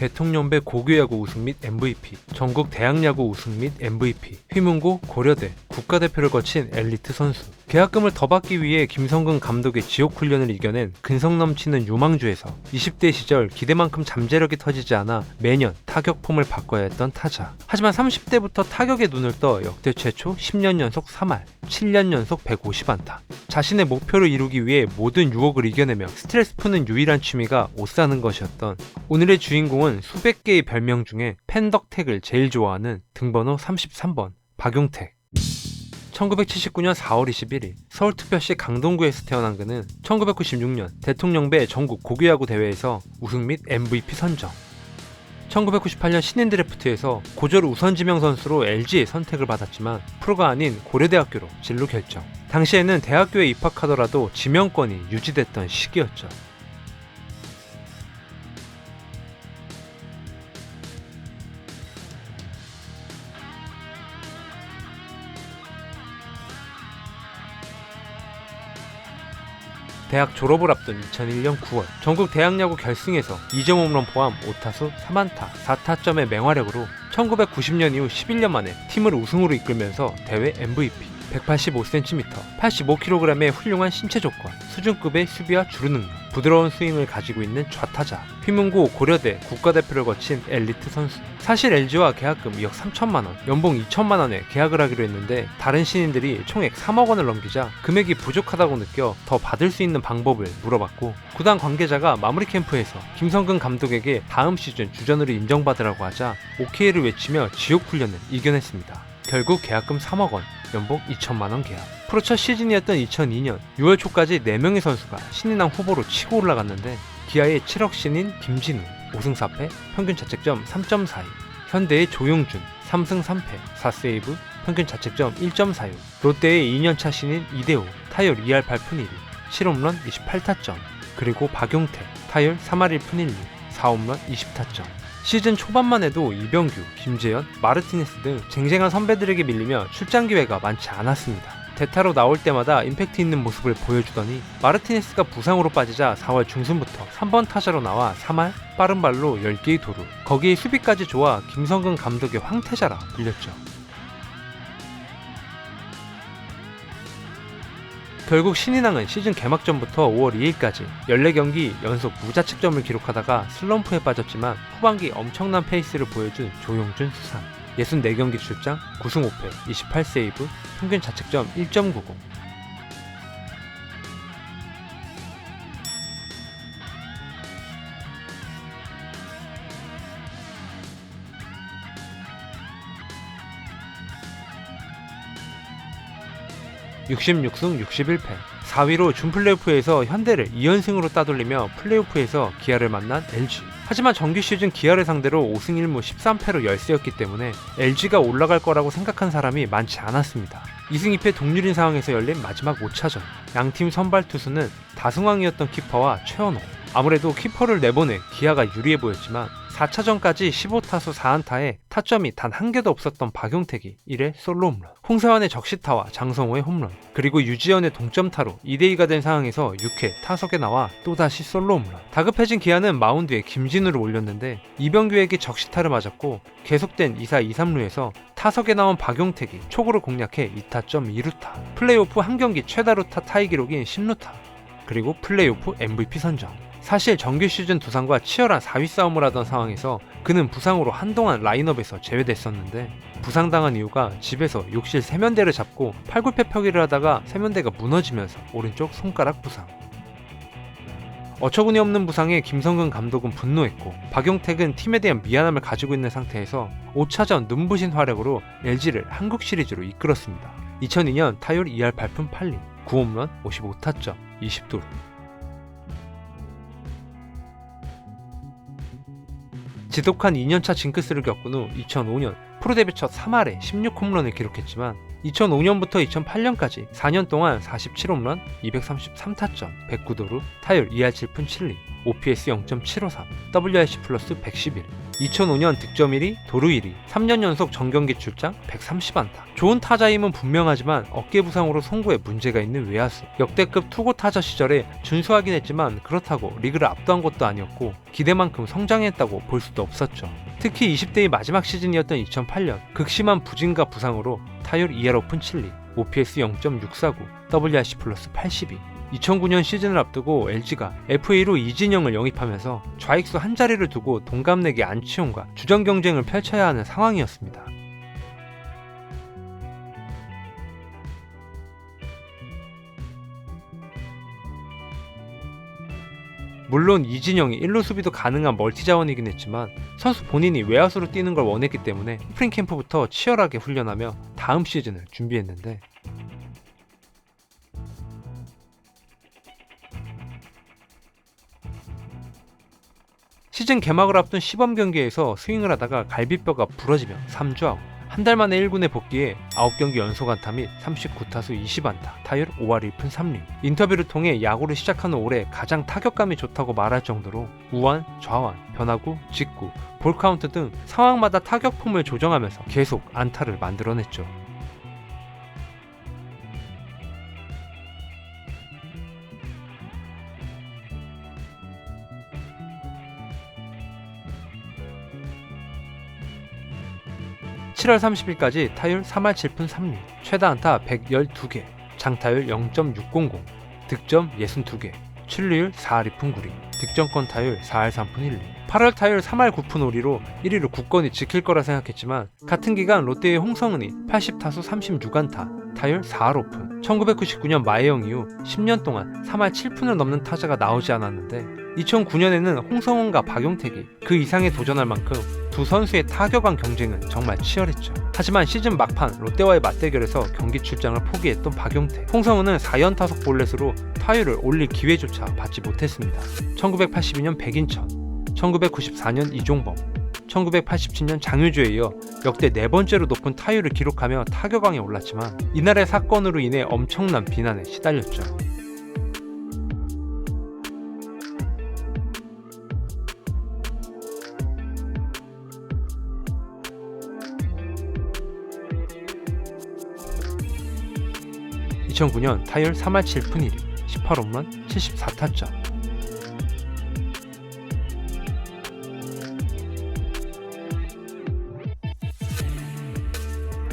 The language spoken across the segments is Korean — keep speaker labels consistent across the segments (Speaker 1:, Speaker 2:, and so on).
Speaker 1: 대통령배 고교야구 우승 및 MVP, 전국 대학야구 우승 및 MVP, 휘문고, 고려대, 국가대표를 거친 엘리트 선수. 계약금을 더 받기 위해 김성근 감독의 지옥 훈련을 이겨낸 근성 넘치는 유망주에서 20대 시절 기대만큼 잠재력이 터지지 않아 매년 타격 폼을 바꿔야 했던 타자. 하지만 30대부터 타격에 눈을 떠 역대 최초 10년 연속 3할, 7년 연속 150안타. 자신의 목표를 이루기 위해 모든 유혹을 이겨내며 스트레스 푸는 유일한 취미가 옷 사는 것이었던 오늘의 주인공은 수백 개의 별명 중에 팬덕택을 제일 좋아하는 등번호 33번 박용택. 1979년 4월 21일 서울특별시 강동구에서 태어난 그는 1996년 대통령배 전국 고교야구 대회에서 우승 및 MVP 선정. 1998년 신인 드래프트에서 고졸 우선 지명 선수로 LG에 선택을 받았지만 프로가 아닌 고려대학교로 진로 결정. 당시에는 대학교에 입학하더라도 지명권이 유지됐던 시기였죠. 대학 졸업을 앞둔 2001년 9월 전국 대학야구 결승에서 2점 홈런 포함 5타수 3안타 4타점의 맹활약으로 1990년 이후 11년 만에 팀을 우승으로 이끌면서 대회 MVP 185cm, 85kg의 훌륭한 신체 조건, 수준급의 수비와 주루 능력, 부드러운 스윙을 가지고 있는 좌타자, 휘문고 고려대 국가대표를 거친 엘리트 선수. 사실 LG와 계약금 2억 3천만 원, 연봉 2천만 원에 계약을 하기로 했는데 다른 신인들이 총액 3억 원을 넘기자 금액이 부족하다고 느껴 더 받을 수 있는 방법을 물어봤고 구단 관계자가 마무리 캠프에서 김성근 감독에게 다음 시즌 주전으로 인정받으라고 하자 오케이를 외치며 지옥 훈련을 이겨냈습니다. 결국 계약금 3억 원, 연봉 2천만 원 계약. 프로 첫 시즌이었던 2002년 6월 초까지 4명의 선수가 신인왕 후보로 치고 올라갔는데 기아의 7억 신인 김진우 5승 4패 평균 자책점 3.42 현대의 조용준 3승 3패 4세이브 평균 자책점 1.46 롯데의 2년차 신인 이대호 타율 2할 8푼 1리 7홈런 28타점 그리고 박용태 타율 3할 1푼 1리 4홈런 20타점 시즌 초반만 해도 이병규, 김재현, 마르티네스 등 쟁쟁한 선배들에게 밀리며 출장 기회가 많지 않았습니다. 대타로 나올 때마다 임팩트 있는 모습을 보여주더니 마르티네스가 부상으로 빠지자 4월 중순부터 3번 타자로 나와 3할 빠른 발로 10개의 도루 거기에 수비까지 좋아 김성근 감독의 황태자라 불렸죠. 결국 신인왕은 시즌 개막 전부터 5월 2일까지 14경기 연속 무자책점을 기록하다가 슬럼프에 빠졌지만 후반기 엄청난 페이스를 보여준 조용준 수상. 64경기 출장 9승 5패 28세이브 평균 자책점 1.90 66승 61패. 4위로 준플레이오프에서 현대를 2연승으로 따돌리며 플레이오프에서 기아를 만난 LG 하지만 정규 시즌 기아를 상대로 5승 1무 13패로 열세였기 때문에 LG가 올라갈 거라고 생각한 사람이 많지 않았습니다. 2승 2패 동률인 상황에서 열린 마지막 5차전. 양팀 선발 투수는 다승왕이었던 키퍼와 최원호 아무래도 키퍼를 내보내 기아가 유리해 보였지만 4차전까지 15타수 4안타에 타점이 단 한 개도 없었던 박용택이 1회 솔로 홈런, 홍세환의 적시타와 장성호의 홈런, 그리고 유지현의 동점타로 2대2가 된 상황에서 6회 타석에 나와 또다시 솔로 홈런. 다급해진 기아는 마운드에 김진우를 올렸는데 이병규에게 적시타를 맞았고 계속된 2사 2, 3루에서 타석에 나온 박용택이 초구를 공략해 2타점 2루타, 플레이오프 한 경기 최다 루타 타이 기록인 10루타, 그리고 플레이오프 MVP 선정. 사실 정규 시즌 두산과 치열한 4위 싸움을 하던 상황에서 그는 부상으로 한동안 라인업에서 제외됐었는데 부상당한 이유가 집에서 욕실 세면대를 잡고 팔굽혀 펴기를 하다가 세면대가 무너지면서 오른쪽 손가락 부상. 어처구니 없는 부상에 김성근 감독은 분노했고 박용택은 팀에 대한 미안함을 가지고 있는 상태에서 5차전 눈부신 활약으로 LG를 한국 시리즈로 이끌었습니다. 2002년 타율 2할 8푼 8리, 9홈런 55타점, 20도루. 지독한 2년차 징크스를 겪은 후 2005년 프로 데뷔 첫 3할에 16홈런을 기록했지만 2005년부터 2008년까지 4년 동안 47홈런, 233타점, 109도루, 타율 2할 7푼 7리, OPS 0.753, WRC 플러스 111. 2005년 득점 1위, 도루 1위, 3년 연속 정경기 출장 130안타. 좋은 타자임은 분명하지만 어깨 부상으로 송구에 문제가 있는 외야수. 역대급 투고 타자 시절에 준수하긴 했지만 그렇다고 리그를 압도한 것도 아니었고 기대만큼 성장했다고 볼 수도 없었죠. 특히 20대의 마지막 시즌이었던 2008년 극심한 부진과 부상으로 타율 2할 오픈 7리, OPS 0.649, WRC 플러스 82. 2009년 시즌을 앞두고 LG가 FA로 이진영을 영입하면서 좌익수 한 자리를 두고 동갑내기 안치홍과 주전 경쟁을 펼쳐야 하는 상황이었습니다. 물론 이진영이 1루 수비도 가능한 멀티 자원이긴 했지만 선수 본인이 외야수로 뛰는 걸 원했기 때문에 스프링 캠프부터 치열하게 훈련하며 다음 시즌을 준비했는데 시즌 개막을 앞둔 시범 경기에서 스윙을 하다가 갈비뼈가 부러지며 3주 아웃. 한달 만에 1군에 복귀해 9경기 연속 안타 및 39타수 20안타, 타율 5할 1푼 3리. 인터뷰를 통해 야구를 시작하는 올해 가장 타격감이 좋다고 말할 정도로 우완, 좌완, 변화구, 직구, 볼 카운트 등 상황마다 타격 폼을 조정하면서 계속 안타를 만들어냈죠. (7월 30일까지) 타율 (3할 7푼 3리) 최다 안타 (112개) 장타율 (0.600) 득점 (62개) 출루율 (4할 2푼 9리) 득점권 타율 (4할 3푼 1리) 8월 타율 3할 9푼 5리로 1위를 굳건히 지킬 거라 생각했지만 같은 기간 롯데의 홍성은이 80타수 36안타 타율 4할 5푼. 1999년 마해영 이후 10년 동안 3할 7푼을 넘는 타자가 나오지 않았는데 2009년에는 홍성은과 박용택이 그 이상에 도전할 만큼 두 선수의 타격왕 경쟁은 정말 치열했죠. 하지만 시즌 막판 롯데와의 맞대결에서 경기 출장을 포기했던 박용택. 홍성은은 4연타석 볼넷으로 타율을 올릴 기회조차 받지 못했습니다. 1982년 백인천, 1994년 이종범, 1987년 장유주에 이어 역대 네 번째로 높은 타율을 기록하며 타격왕에 올랐지만 이날의 사건으로 인해 엄청난 비난에 시달렸죠. (2009년) 타율 3할 7푼 1리 18홈런 74타점.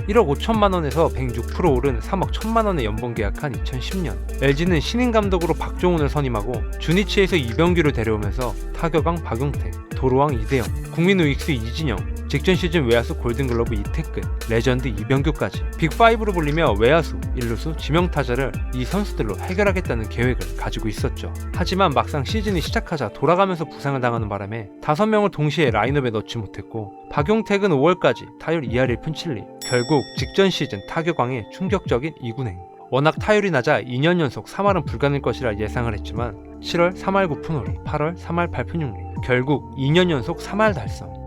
Speaker 1: 1억 5천만 원에서 106% 오른 3억 1천만 원의 연봉 계약한 2010년. LG는 신인 감독으로 박종훈을 선임하고 주니치에서 이병규를 데려오면서 타격왕 박용택, 도로왕 이대영, 국민 우익수 이진영, 직전 시즌 외야수 골든글러브 이태근, 레전드 이병규까지 빅5로 불리며 외야수, 일루수, 지명타자를 이 선수들로 해결하겠다는 계획을 가지고 있었죠. 하지만 막상 시즌이 시작하자 돌아가면서 부상을 당하는 바람에 5명을 동시에 라인업에 넣지 못했고 박용택은 5월까지 타율 2할 1푼 7리 결국 직전 시즌 타격왕의 충격적인 2군행 워낙 타율이 낮아 2년 연속 3할은 불가능할 것이라 예상을 했지만 7월 3할 9푼 5리, 8월 3할 8푼 6리 결국 2년 연속 3할 달성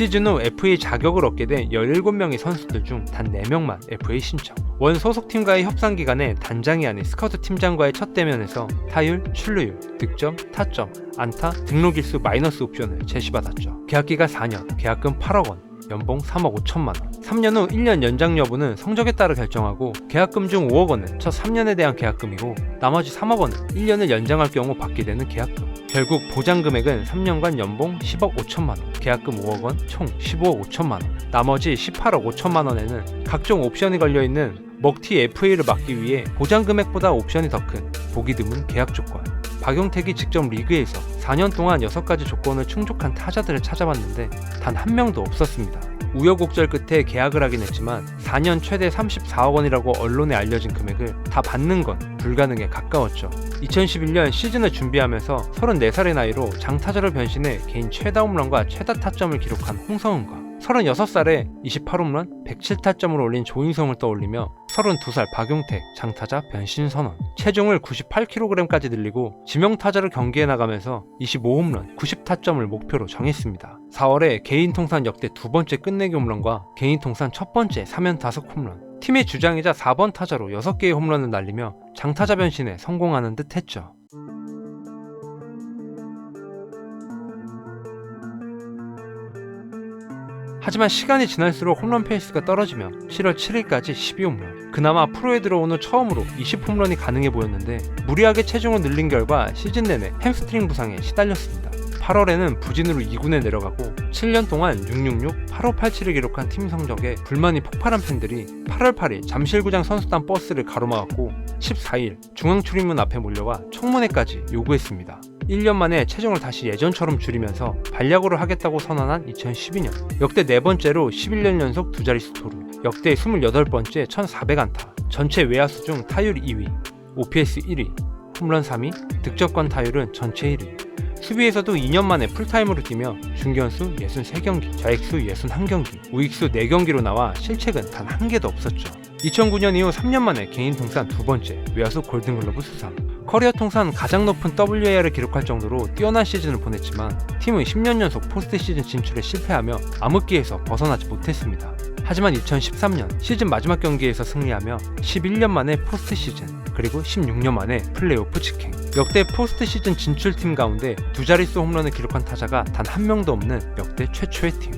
Speaker 1: 시즌 후 FA 자격을 얻게 된 17명의 선수들 중 단 4명만 FA 신청. 원 소속팀과의 협상 기간에 단장이 아닌 스카우트 팀장과의 첫 대면에서 타율, 출루율, 득점, 타점, 안타, 등록 일수 마이너스 옵션을 제시받았죠. 계약기가 4년, 계약금 8억 원, 연봉 3억 5천만 원. 3년 후 1년 연장 여부는 성적에 따라 결정하고 계약금 중 5억 원은 첫 3년에 대한 계약금이고 나머지 3억 원은 1년을 연장할 경우 받게 되는 계약금. 결국 보장 금액은 3년간 연봉 10억 5천만 원, 계약금 5억 원, 총 15억 5천만 원. 나머지 18억 5천만 원에는 각종 옵션이 걸려 있는 먹튀 FA를 막기 위해 보장 금액보다 옵션이 더 큰 보기 드문 계약 조건. 박용택이 직접 리그에서 4년 동안 6가지 조건을 충족한 타자들을 찾아봤는데 단 한 명도 없었습니다. 우여곡절 끝에 계약을 하긴 했지만 4년 최대 34억 원이라고 언론에 알려진 금액을 다 받는 건 불가능에 가까웠죠. 2011년 시즌을 준비하면서 34살의 나이로 장타자로 변신해 개인 최다 홈런과 최다 타점을 기록한 홍성은과 36살에 28홈런, 107타점을 올린 조인성을 떠올리며 32살 박용택 장타자 변신 선언 체중을 98kg까지 늘리고 지명타자를 경기에 나가면서 25홈런 90타점을 목표로 정했습니다. 4월에 개인 통산 역대 두 번째 끝내기 홈런과 개인 통산 첫 번째 3연 5 홈런. 팀의 주장이자 4번 타자로 6개의 홈런을 날리며 장타자 변신에 성공하는 듯 했죠 하지만 시간이 지날수록 홈런 페이스가 떨어지며 7월 7일까지 12홈런. 그나마 프로에 들어온 후 처음으로 20홈런이 가능해 보였는데 무리하게 체중을 늘린 결과 시즌 내내 햄스트링 부상에 시달렸습니다. 8월에는 부진으로 2군에 내려가고 7년 동안 666, 8587을 기록한 팀 성적에 불만이 폭발한 팬들이 8월 8일 잠실구장 선수단 버스를 가로막았고 14일 중앙출입문 앞에 몰려와 청문회까지 요구했습니다. 1년 만에 체중을 다시 예전처럼 줄이면서 반려구를 하겠다고 선언한 2012년. 역대 네 번째로 11년 연속 두 자릿수 토루 역대 28번째 1400안타. 전체 외야수 중 타율 2위. OPS 1위. 홈런 3위. 득점권 타율은 전체 1위. 수비에서도 2년 만에 풀타임으로 뛰며 중견수 63경기, 좌익수 61경기, 우익수 4경기로 나와 실책은 단 한 개도 없었죠. 2009년 이후 3년 만에 개인 통산 두 번째 외야수 골든글러브 수상. 커리어 통산 가장 높은 WAR을 기록할 정도로 뛰어난 시즌을 보냈지만 팀은 10년 연속 포스트 시즌 진출에 실패하며 암흑기에서 벗어나지 못했습니다. 하지만 2013년 시즌 마지막 경기에서 승리하며 11년 만에 포스트 시즌 그리고 16년 만에 플레이오프 직행 역대 포스트 시즌 진출팀 가운데 두 자릿수 홈런을 기록한 타자가 단 한 명도 없는 역대 최초의 팀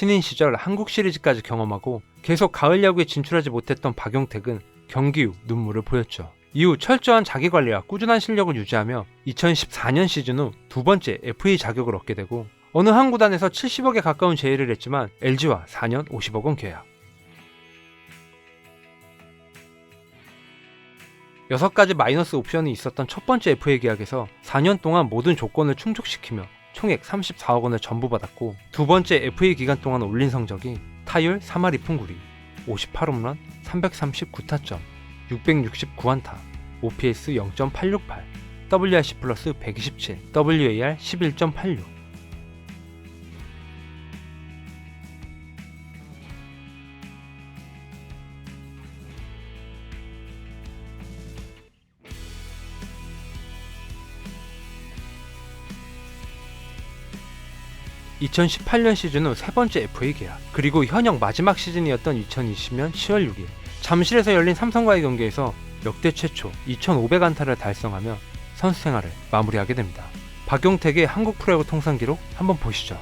Speaker 1: 신인 시절 한국 시리즈까지 경험하고 계속 가을 야구에 진출하지 못했던 박용택은 경기 후 눈물을 보였죠. 이후 철저한 자기 관리와 꾸준한 실력을 유지하며 2014년 시즌 후 두 번째 FA 자격을 얻게 되고 어느 한 구단에서 70억에 가까운 제의를 했지만 LG와 4년 50억 원 계약. 여섯 가지 마이너스 옵션이 있었던 첫 번째 FA 계약에서 4년 동안 모든 조건을 충족시키며 총액 34억 원을 전부 받았고 두 번째 FA 기간 동안 올린 성적이 타율 3할 2푼 9리, 58홈런, 339타점, 669안타, OPS 0.868, WRC 플러스 127, WAR 11.86. (2018년) 시즌 후 세 번째 FA 계약 그리고 현역 마지막 시즌이었던 2020년 10월 6일 잠실에서 열린 삼성과의 경기에서 역대 최초 2,500안타를 달성하며 선수 생활을 마무리하게 됩니다. 박용택의 한국 프로야구 통산 기록 한번 보시죠.